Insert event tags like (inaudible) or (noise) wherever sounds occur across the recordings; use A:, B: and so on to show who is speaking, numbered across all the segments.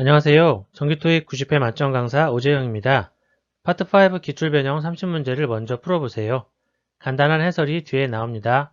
A: 안녕하세요. 정기토익 90회 만점 강사 오재영입니다. 파트 5 기출 변형 30문제를 먼저 풀어보세요. 간단한 해설이 뒤에 나옵니다.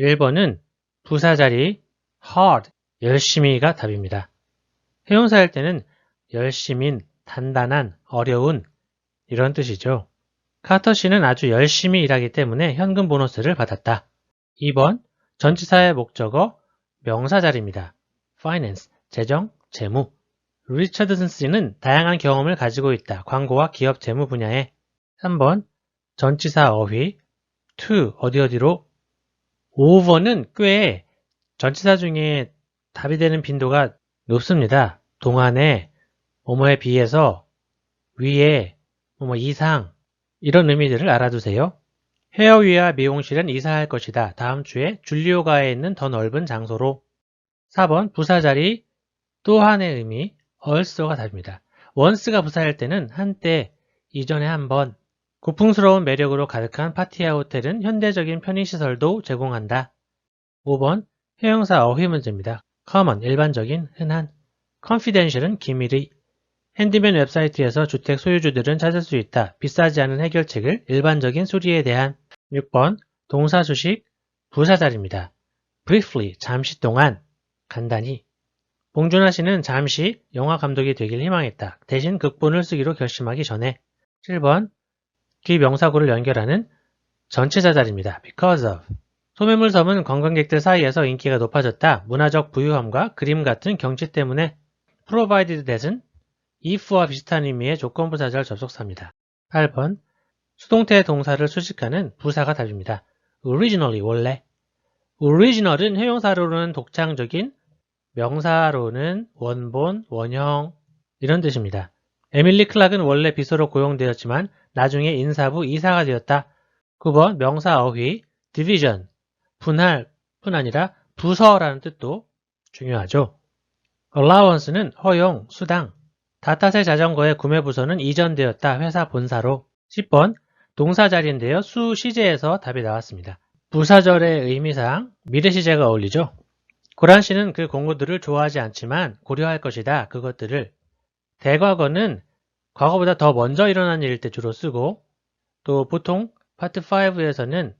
A: 1번은 부사 자리 hard, 열심히가 답입니다. 회용사일 때는 열심인, 단단한, 어려운 이런 뜻이죠. 카터 씨는 아주 열심히 일하기 때문에 현금 보너스를 받았다. 2번 전치사의 목적어 명사 자리입니다. finance, 재정, 재무. 리처드슨 씨는 다양한 경험을 가지고 있다. 광고와 기업 재무 분야에. 3번 전치사 어휘 to 어디 어디로 5번은 꽤 전치사 중에 답이 되는 빈도가 높습니다. 동안에 뭐뭐에 비해서 위에 뭐뭐 이상 이런 의미들을 알아두세요. 헤어위와 미용실은 이사할 것이다. 다음 주에 줄리오가에 있는 더 넓은 장소로 4번 부사자리 또한의 의미 also가 답입니다. once가 부사일 때는 한때, 이전에 한 번, 고풍스러운 매력으로 가득한 파티야 호텔은 현대적인 편의시설도 제공한다. 5번 회용사 어휘 문제입니다. common, 일반적인, 흔한 confidential은 기밀의 핸디맨 웹사이트에서 주택 소유주들은 찾을 수 있다. 비싸지 않은 해결책을 일반적인 수리에 대한 6번 동사 수식 부사자리입니다. briefly, 잠시 동안, 간단히 봉준하 씨는 잠시 영화 감독이 되길 희망했다. 대신 극본을 쓰기로 결심하기 전에 7번 뒤 명사구를 연결하는 전체자 자리입니다. because of 소매물 섬은 관광객들 사이에서 인기가 높아졌다. 문화적 부유함과 그림 같은 경치 때문에 provided that은 if와 비슷한 의미의 조건부사절 접속사입니다. 8번 수동태 동사를 수식하는 부사가 답입니다. originally 원래 original은 회용사로는 독창적인 명사로는 원본, 원형 이런 뜻입니다. 에밀리 클락은 원래 비서로 고용되었지만 나중에 인사부 이사가 되었다. 9번 명사 어휘 division 분할 뿐 아니라 부서라는 뜻도 중요하죠. allowance는 허용, 수당 다타세 자전거의 구매 부서는 이전되었다. 회사 본사로 10번 동사 자리인데요. 수 시제에서 답이 나왔습니다. 부사절의 의미상 미래 시제가 어울리죠. 고란 씨는 그 공구들을 좋아하지 않지만 고려할 것이다. 그것들을 대과거는 과거보다 더 먼저 일어난 일일 때 주로 쓰고 또 보통 파트 5에서는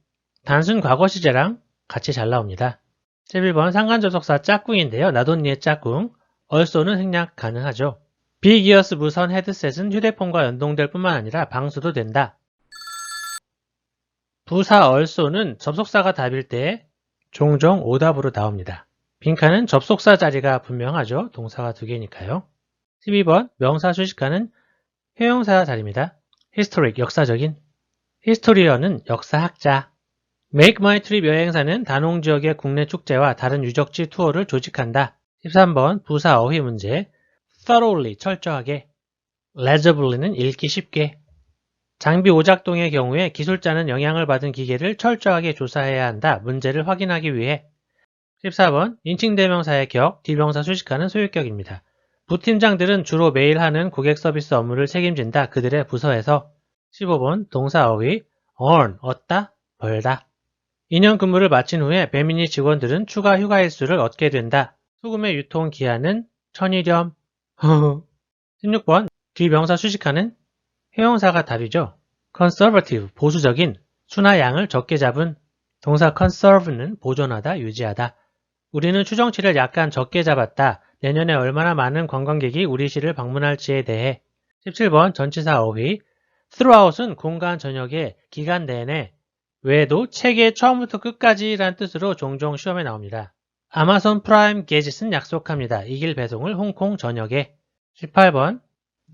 A: 단순 과거 시제랑 같이 잘 나옵니다. 11번 상관접속사 짝꿍인데요. 나돈니의 짝꿍 얼쏘는 생략 가능하죠. 비기어스 무선 헤드셋은 휴대폰과 연동될 뿐만 아니라 방수도 된다. 부사 얼쏘는 접속사가 답일 때 종종 오답으로 나옵니다. 빈칸은 접속사 자리가 분명하죠. 동사가 두 개니까요. 12번 명사 수식하는 회용사 자리입니다. historic 역사적인 히스토리어는 역사학자 Make My Trip 여행사는 단홍 지역의 국내 축제와 다른 유적지 투어를 조직한다. 13번 부사 어휘 문제 thoroughly 철저하게 legibly는 읽기 쉽게 장비 오작동의 경우에 기술자는 영향을 받은 기계를 철저하게 조사해야 한다. 문제를 확인하기 위해 14번 인칭대명사의 격, 뒤명사 수식하는 소유격입니다. 부팀장들은 주로 매일 하는 고객 서비스 업무를 책임진다. 그들의 부서에서 15번 동사 어휘 earn, 얻다, 벌다. 2년 근무를 마친 후에 배민이 직원들은 추가 휴가 일수를 얻게 된다. 소금의 유통 기한은 천일염. (laughs) 16번 뒤명사 수식하는 회용사가 답이죠. conservative, 보수적인, 수나 양을 적게 잡은 동사 conserve는 보존하다, 유지하다. 우리는 추정치를 약간 적게 잡았다. 내년에 얼마나 많은 관광객이 우리 시를 방문할지에 대해 17번 전치사 어휘 throughout은 공간 전역의 기간 내내 외에도 책의 처음부터 끝까지 란 뜻으로 종종 시험에 나옵니다. 아마존 프라임 게짓은 약속합니다. 이 길 배송을 홍콩 전역에 18번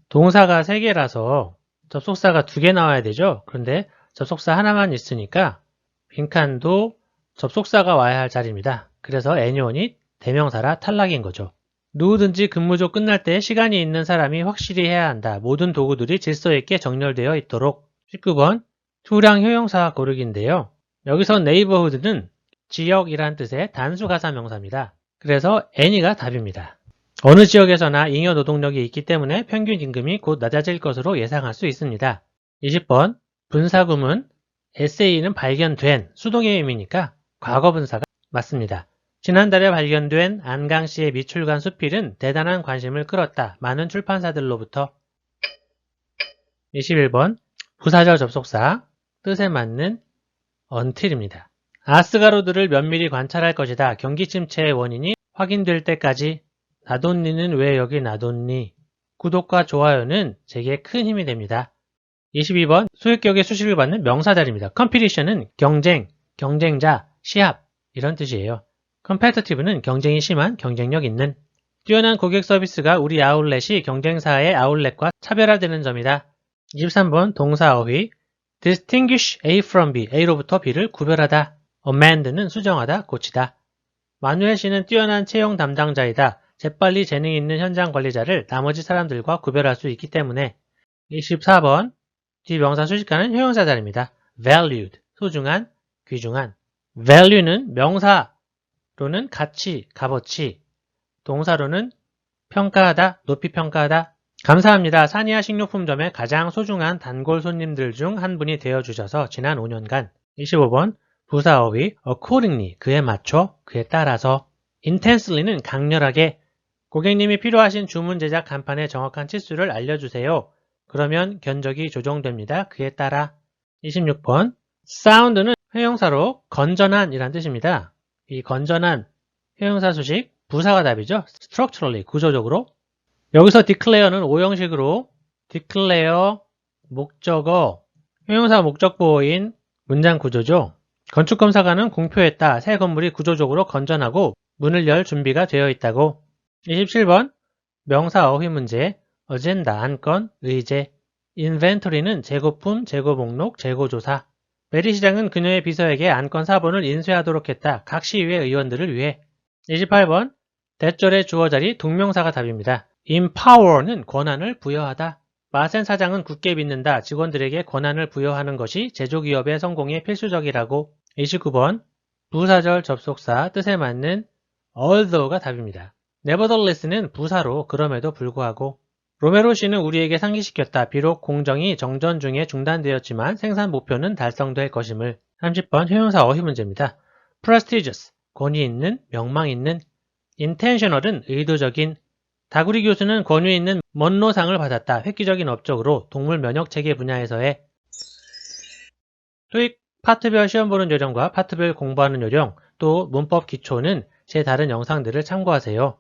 A: 동사가 3개라서 접속사가 2개 나와야 되죠. 그런데 접속사 하나만 있으니까 빈칸도 접속사가 와야 할 자리입니다. 그래서 애니원이 대명사라 탈락인 거죠. 누구든지 근무조 끝날 때 시간이 있는 사람이 확실히 해야 한다. 모든 도구들이 질서 있게 정렬되어 있도록. 19번 투량 효용사 고르기인데요. 여기서 네이버후드는 지역이란 뜻의 단수가사 명사입니다. 그래서 any가 답입니다. 어느 지역에서나 잉여 노동력이 있기 때문에 평균 임금이 곧 낮아질 것으로 예상할 수 있습니다. 20번 분사구문 SA는 발견된 수동의 의미니까 과거 분사가 맞습니다. 지난달에 발견된 안강시의 미출간 수필은 대단한 관심을 끌었다. 많은 출판사들로부터 21번 부사절 접속사 뜻에 맞는 until입니다. 아스가로드를 면밀히 관찰할 것이다. 경기 침체의 원인이 확인될 때까지 나돈니는 왜 여기 나돈니? 구독과 좋아요는 제게 큰 힘이 됩니다. 22번 소유격의 수식을 받는 명사자리입니다. 컴피티션은 경쟁, 경쟁자, 시합 이런 뜻이에요. 컴페터티브는 경쟁이 심한, 경쟁력 있는 뛰어난 고객 서비스가 우리 아울렛이 경쟁사의 아울렛과 차별화되는 점이다. 23번 동사 어휘 distinguish A from B, A로부터 B를 구별하다. amend는 수정하다, 고치다. 마누엘 씨는 뛰어난 채용 담당자이다. 재빨리 재능 있는 현장 관리자를 나머지 사람들과 구별할 수 있기 때문에 24번 뒤 명사 수식하는 효용사 자리입니다. valued, 소중한, 귀중한. value는 명사 로는 가치, 값어치, 동사로는 평가하다, 높이 평가하다. 감사합니다. 사니아 식료품점의 가장 소중한 단골 손님들 중 한 분이 되어주셔서 지난 5년간 25번 부사 어휘 accordingly 그에 맞춰 그에 따라서 intensely는 강렬하게 고객님이 필요하신 주문 제작 간판의 정확한 치수를 알려주세요. 그러면 견적이 조정됩니다. 그에 따라 26번 sound는 회용사로 건전한 이란 뜻입니다. 이 건전한 회용사 수식 부사가 답이죠. structurally 구조적으로 여기서 declare는 오형식으로 declare 목적어 회용사 목적보호인 문장 구조죠. 건축검사관은 공표했다. 새 건물이 구조적으로 건전하고 문을 열 준비가 되어 있다고. 27번 명사 어휘 문제 어젠다 안건 의제 인벤토리는 재고품, 재고 목록, 재고 조사 메리 시장은 그녀의 비서에게 안건 사본을 인쇄하도록 했다. 각 시의회 의원들을 위해 28번 대절의 주어 자리 동명사가 답입니다. empower는 권한을 부여하다. 마센 사장은 굳게 믿는다. 직원들에게 권한을 부여하는 것이 제조기업의 성공에 필수적이라고. 29번 부사절 접속사 뜻에 맞는 although가 답입니다. nevertheless는 부사로 그럼에도 불구하고 로메로 씨는 우리에게 상기시켰다. 비록 공정이 정전 중에 중단되었지만 생산 목표는 달성될 것임을. 30번 효용사 어휘 문제입니다. prestigious, 권위 있는, 명망 있는, intentional은 의도적인, 다구리 교수는 권위 있는 먼로상을 받았다. 획기적인 업적으로 동물 면역 체계 분야에서의 토익 파트별 시험 보는 요령과 파트별 공부하는 요령, 또 문법 기초는 제 다른 영상들을 참고하세요.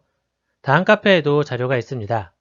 A: 다음 카페에도 자료가 있습니다.